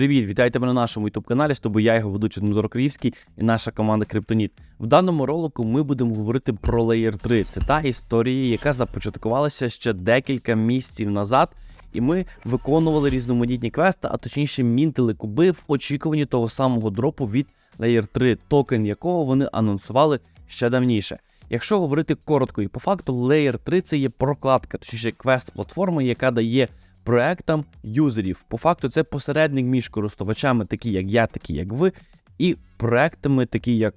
Привіт, вітайте мене на нашому youtube каналі. З тобою я його ведучий Дмитро Київський і наша команда Криптоніт. В даному ролику ми будемо говорити про Layer 3. Це та історія, яка започаткувалася ще декілька місяців назад. І ми виконували різноманітні квести, а точніше мінтили куби в очікуванні того самого дропу від Layer 3, токен якого вони анонсували ще давніше. Якщо говорити коротко і по факту, Layer 3 це є прокладка, точніше квест-платформа, яка дає проектам юзерів. По факту, це посередник між користувачами, такі як я, такі як ви, і проектами, такі як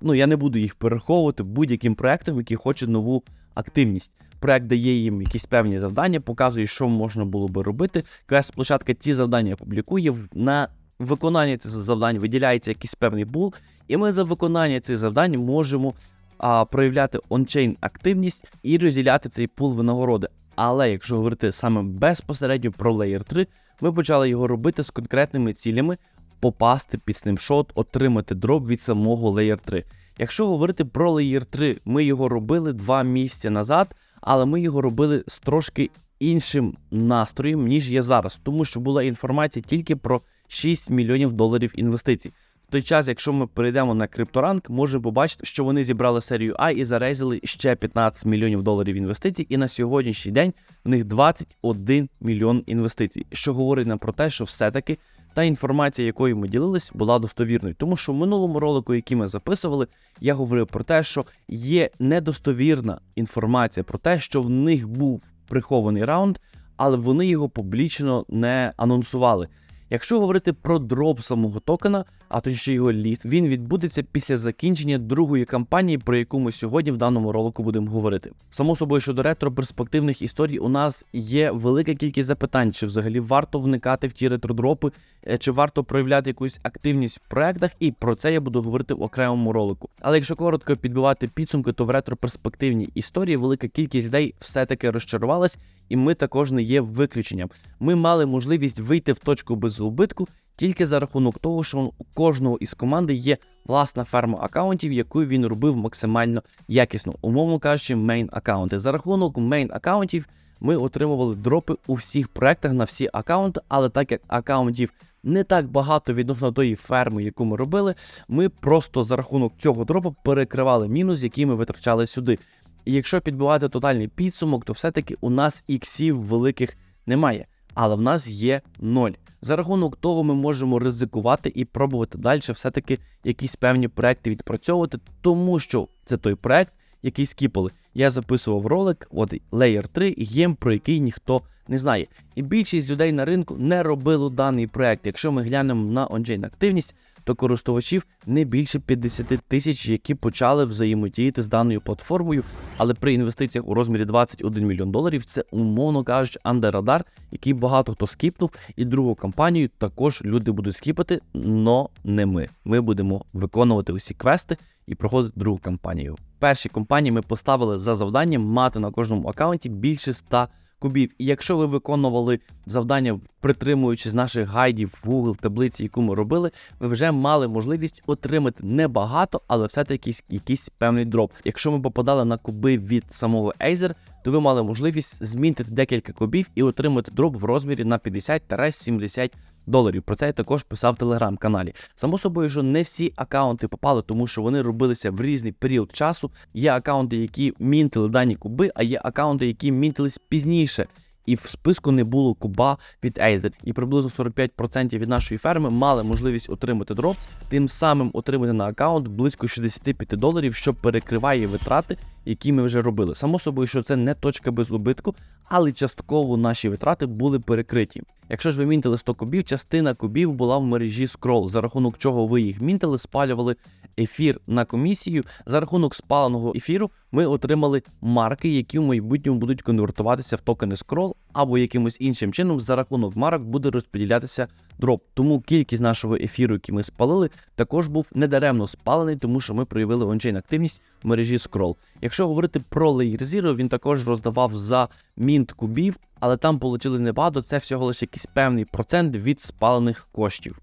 ну я не буду їх перераховувати будь-яким проектом, який хоче нову активність. Проект дає їм якісь певні завдання, показує, що можна було би робити. Квест-площадка ці завдання публікує. На виконання цих завдань виділяється якийсь певний бул, і ми за виконання цих завдань можемо а, проявляти ончейн активність і розділяти цей пул винагороди. Але якщо говорити саме безпосередньо про Layer 3, ми почали його робити з конкретними цілями попасти під снапшот, отримати дроп від самого Layer 3. Якщо говорити про Layer 3, ми його робили два місяці назад, але ми його робили з трошки іншим настроєм, ніж є зараз, тому що була інформація тільки про 6 мільйонів доларів інвестицій. Той час, якщо ми перейдемо на крипторанк, можемо побачити, що вони зібрали серію А і зарейзили ще 15 мільйонів доларів інвестицій. І на сьогоднішній день в них 21 мільйон інвестицій, що говорить нам про те, що все-таки та інформація, якою ми ділились, була достовірною. Тому що в минулому ролику, який ми записували, я говорив про те, що є недостовірна інформація про те, що в них був прихований раунд, але вони його публічно не анонсували. Якщо говорити про дроп самого токена, а точніше його ліст, він відбудеться після закінчення другої кампанії, про яку ми сьогодні в даному ролику будемо говорити. Само собою, щодо ретро-перспективних історій, у нас є велика кількість запитань, чи взагалі варто вникати в ті ретродропи, е, чи варто проявляти якусь активність в проектах, і про це я буду говорити в окремому ролику. Але якщо коротко підбивати підсумки, то в ретро-перспективній історії велика кількість людей все-таки розчарувалась, і ми також не є виключенням. Ми мали можливість вийти в точку без убитку тільки за рахунок того, що у кожного із команди є власна ферма аккаунтів, яку він робив максимально якісно, умовно кажучи, мейн аккаунти. За рахунок мейн аккаунтів ми отримували дропи у всіх проектах на всі аккаунти, але так як аккаунтів не так багато відносно тої ферми, яку ми робили, ми просто за рахунок цього дропу перекривали мінус, який ми витрачали сюди. І якщо підбивати тотальний підсумок, то все-таки у нас іксів великих немає, але в нас є ноль. За рахунок того, ми можемо ризикувати і пробувати далі все-таки якісь певні проекти відпрацьовувати, тому що це той проект, який скіпали. Я записував ролик, от Layer 3, єм, про який ніхто не знає. І більшість людей на ринку не робило даний проект. Якщо ми глянемо на ончейн активність, то користувачів не більше 50 тисяч, які почали взаємодіяти з даною платформою. Але при інвестиціях у розмірі 21 мільйон доларів це умовно кажучи андеррадар, який багато хто скіпнув. І другу кампанію також люди будуть скіпати, но не ми. Ми будемо виконувати усі квести і проходити другу кампанію. В першій компанії ми поставили за завданням мати на кожному аккаунті більше 100 кубів. І якщо ви виконували завдання, притримуючись наших гайдів в Google таблиці, яку ми робили, ви вже мали можливість отримати небагато, але все-таки якийсь, певний дроп. Якщо ми попадали на куби від самого Acer, то ви мали можливість змінити декілька кубів і отримати дроп в розмірі на 50-70 доларів. Про це я також писав в телеграм-каналі. Само собою, що не всі акаунти попали, тому що вони робилися в різний період часу. Є акаунти, які мінтили дані куби, а є акаунти, які мінтились пізніше. І в списку не було куба від Aether. І приблизно 45% від нашої ферми мали можливість отримати дроп, тим самим отримати на аккаунт близько 65 доларів, що перекриває витрати, які ми вже робили. Само собою, що це не точка без убитку, але частково наші витрати були перекриті. Якщо ж ви мінтили 100 кубів, частина кубів була в мережі Scroll, за рахунок чого ви їх мінтили, спалювали ефір на комісію. За рахунок спаленого ефіру ми отримали марки, які в майбутньому будуть конвертуватися в токени Scroll, або якимось іншим чином за рахунок марок буде розподілятися дроп. Тому кількість нашого ефіру, який ми спалили, також був недаремно спалений, тому що ми проявили ончейн активність в мережі Scroll. Якщо говорити про Layer Zero, він також роздавав за мінт кубів, але там отримали небагато, це всього лише якийсь певний процент від спалених коштів.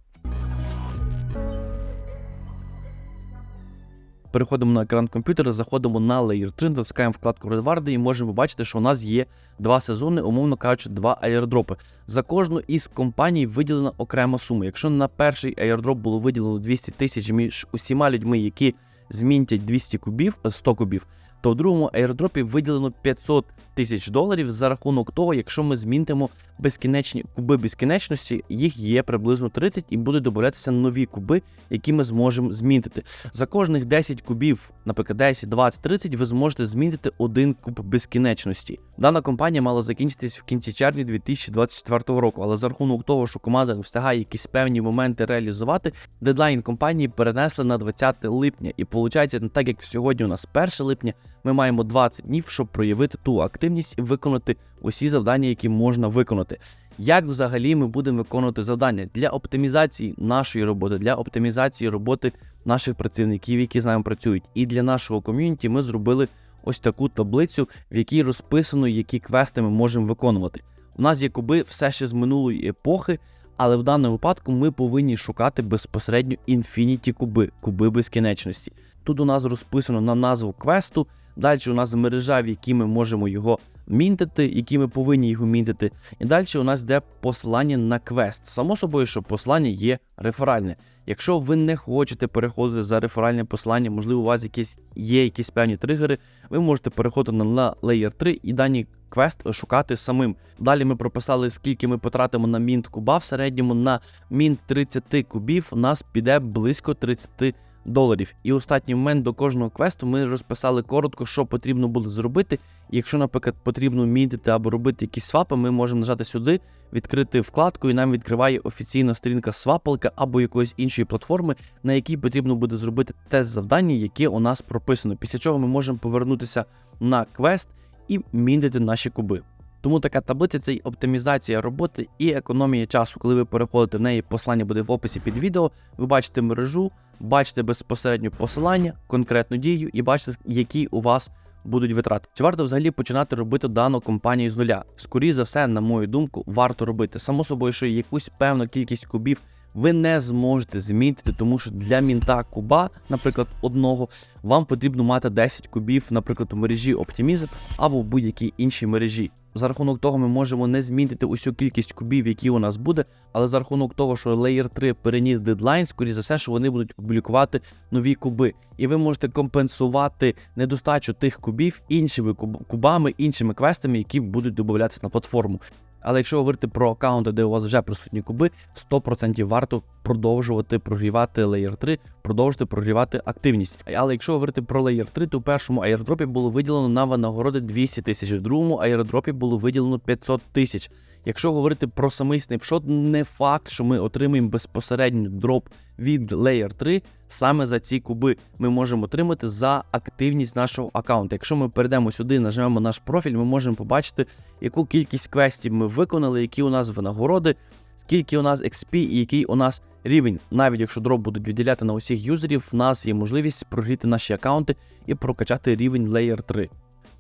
Переходимо на екран комп'ютера, заходимо на Layer 3, натискаємо вкладку Redward і можемо бачити, що у нас є два сезони, умовно кажучи, два аєрдропи. За кожну із компаній виділена окрема сума. Якщо на перший аірдроп було виділено 200 тисяч між усіма людьми, які змінтять 200 кубів, е, 100 кубів, то в другому аірдропі виділено 500 тисяч доларів за рахунок того, якщо ми змінтимо безкінечні куби безкінечності, їх є приблизно 30 і будуть додатися нові куби, які ми зможемо змінити. За кожних 10 кубів, наприклад, 10, 20, 30, ви зможете змінити один куб безкінечності. Дана компанія мала закінчитись в кінці червня 2024 року, але за рахунок того, що команда встигає якісь певні моменти реалізувати, дедлайн компанії перенесли на 20 липня. І виходить, так як сьогодні у нас 1 липня, ми маємо 20 днів, щоб проявити ту активність і виконати усі завдання, які можна виконати. Як взагалі ми будемо виконувати завдання для оптимізації нашої роботи, для оптимізації роботи наших працівників, які з нами працюють, і для нашого ком'юніті ми зробили ось таку таблицю, в якій розписано, які квести ми можемо виконувати. У нас є куби все ще з минулої епохи, але в даному випадку ми повинні шукати безпосередньо інфініті куби, куби безкінечності. Тут у нас розписано на назву квесту. Далі у нас мережа, в якій ми можемо його мінтити, які ми повинні його мінтити. І далі у нас йде посилання на квест. Само собою, що посилання є реферальне. Якщо ви не хочете переходити за реферальне посилання, можливо, у вас якісь є якісь певні тригери, ви можете переходити на Layer 3 і дані квест шукати самим. Далі ми прописали, скільки ми потратимо на мінт куба. В середньому на мінт 30 кубів у нас піде близько 30 доларів. І останній момент до кожного квесту ми розписали коротко, що потрібно буде зробити. Якщо, наприклад, потрібно мінтити або робити якісь свапи, ми можемо нажати сюди, відкрити вкладку, і нам відкриває офіційна сторінка свапалка або якоїсь іншої платформи, на якій потрібно буде зробити тест завдання, яке у нас прописано. Після чого ми можемо повернутися на квест і мінтити наші куби. Тому така таблиця це і оптимізація роботи і економія часу. Коли ви переходите в неї, послання буде в описі під відео. Ви бачите мережу, бачите безпосередньо посилання, конкретну дію і бачите, які у вас будуть витрати. Чи варто взагалі починати робити дану компанію з нуля? Скоріше за все, на мою думку, варто робити. Само собою, що якусь певну кількість кубів ви не зможете змінити, тому що для мінта куба, наприклад, одного, вам потрібно мати 10 кубів, наприклад, у мережі Optimism або в будь-якій іншій мережі. За рахунок того, ми можемо не змінити усю кількість кубів, які у нас буде, але за рахунок того, що Layer 3 переніс дедлайн, скоріше за все, що вони будуть публікувати нові куби. І ви можете компенсувати недостачу тих кубів іншими куб- кубами, іншими квестами, які будуть додатися на платформу. Але якщо говорити про аккаунти, де у вас вже присутні куби, 100% варто продовжувати прогрівати Layer 3, продовжувати прогрівати активність. Але якщо говорити про Layer 3, то в першому аеродропі було виділено на винагороди 200 тисяч, в другому аеродропі було виділено 500 тисяч. Якщо говорити про самий снапшот, не факт, що ми отримаємо безпосередньо дроп від Layer 3 саме за ці куби. Ми можемо отримати за активність нашого аккаунту. Якщо ми перейдемо сюди, нажмемо наш профіль, ми можемо побачити, яку кількість квестів ми виконали, які у нас винагороди, скільки у нас XP і який у нас рівень. Навіть якщо дроп будуть виділяти на усіх юзерів, в нас є можливість прогріти наші аккаунти і прокачати рівень Layer 3.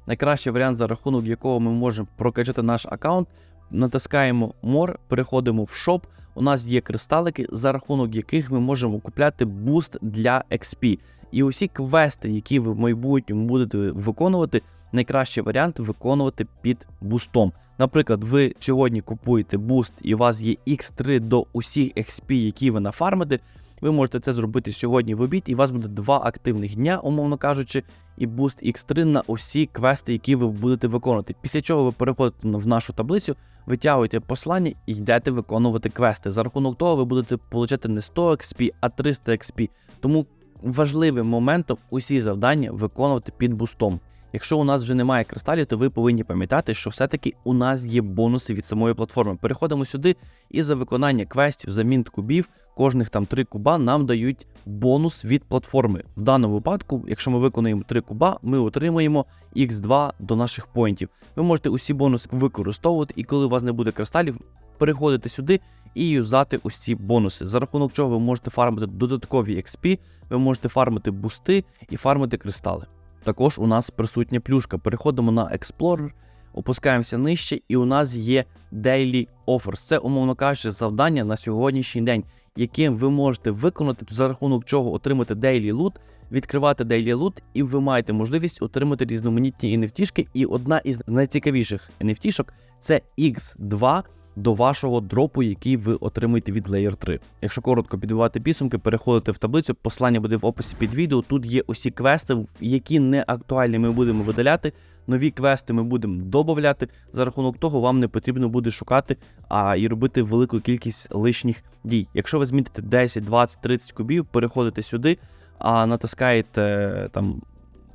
Найкращий варіант, за рахунок якого ми можемо прокачати наш аккаунт, натискаємо More, переходимо в Shop. У нас є кристалики, за рахунок яких ми можемо купляти буст для XP. І усі квести, які ви в майбутньому будете виконувати, найкращий варіант виконувати під бустом. Наприклад, ви сьогодні купуєте буст і у вас є X3 до усіх XP, які ви нафармите. Ви можете це зробити сьогодні в обід, і у вас буде два активних дня, умовно кажучи, і буст X3 на усі квести, які ви будете виконувати. Після чого ви переходите в нашу таблицю, витягуєте послання і йдете виконувати квести. За рахунок того, ви будете отримати не 100 XP, а 300 XP. Тому важливим моментом усі завдання виконувати під бустом. Якщо у нас вже немає кристалів, то ви повинні пам'ятати, що все-таки у нас є бонуси від самої платформи. Переходимо сюди, і за виконання квестів, за мінт кубів, кожних там 3 куба нам дають бонус від платформи. В даному випадку, якщо ми виконуємо 3 куба, ми отримаємо X2 до наших поінтів. Ви можете усі бонуси використовувати, і коли у вас не буде кристалів, переходите сюди і юзати ось ці бонуси. За рахунок чого ви можете фармити додаткові XP, ви можете фармити бусти і фармити кристали. Також у нас присутня плюшка. Переходимо на Explorer, опускаємося нижче, і у нас є Daily Offers. Це, умовно кажучи, завдання на сьогоднішній день, яким ви можете виконати, за рахунок чого отримати Daily Loot, відкривати Daily Loot, і ви маєте можливість отримати різноманітні NFT-шки. І одна із найцікавіших NFT-шок – це X2 до вашого дропу, який ви отримуєте від Layer 3. Якщо коротко підбивати підсумки, переходите в таблицю, посилання буде в описі під відео. Тут є усі квести, які не актуальні, ми будемо видаляти. Нові квести ми будемо додати. За рахунок того, вам не потрібно буде шукати а і робити велику кількість лишніх дій. Якщо ви змітите 10, 20, 30 кубів, переходите сюди, а натискаєте там,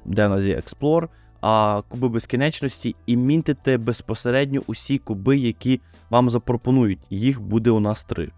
де у нас є Explore, а куби безкінечності, і мінтите безпосередньо усі куби, які вам запропонують. Їх буде у нас три.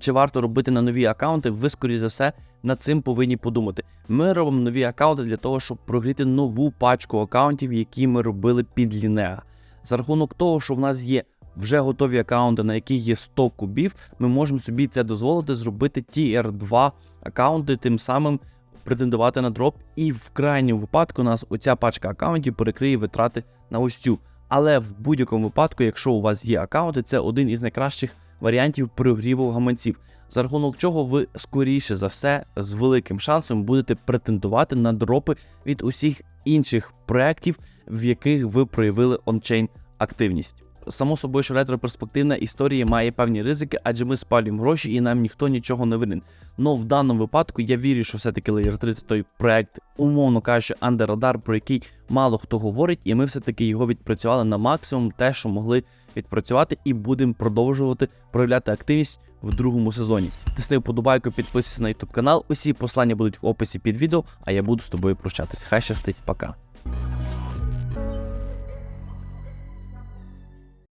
Чи варто робити на нові аккаунти? Ви, скоріш за все, над цим повинні подумати. Ми робимо нові аккаунти для того, щоб прогріти нову пачку аккаунтів, які ми робили під Лінеа. За рахунок того, що в нас є вже готові аккаунти, на яких є 100 кубів, ми можемо собі це дозволити зробити TR2 аккаунти, тим самим претендувати на дроп. І в крайньому випадку нас оця пачка аккаунтів перекриє витрати на ось цю. Але в будь-якому випадку, якщо у вас є аккаунти, це один із найкращих варіантів прогріву гаманців, за рахунок чого ви скоріше за все з великим шансом будете претендувати на дропи від усіх інших проєктів, в яких ви проявили ончейн активність. Само собою, що ретроперспективна історія має певні ризики, адже ми спалюємо гроші і нам ніхто нічого не винен. Но в даному випадку я вірю, що все-таки Layer 3 це той проект, умовно кажучи, андеррадар, про який мало хто говорить, і ми все-таки його відпрацювали на максимум, те, що могли відпрацювати, і будемо продовжувати проявляти активність в другому сезоні. Тисни вподобайку, підписуйся на YouTube канал. Усі послання будуть в описі під відео, а я буду з тобою прощатись. Хай щастить, пока.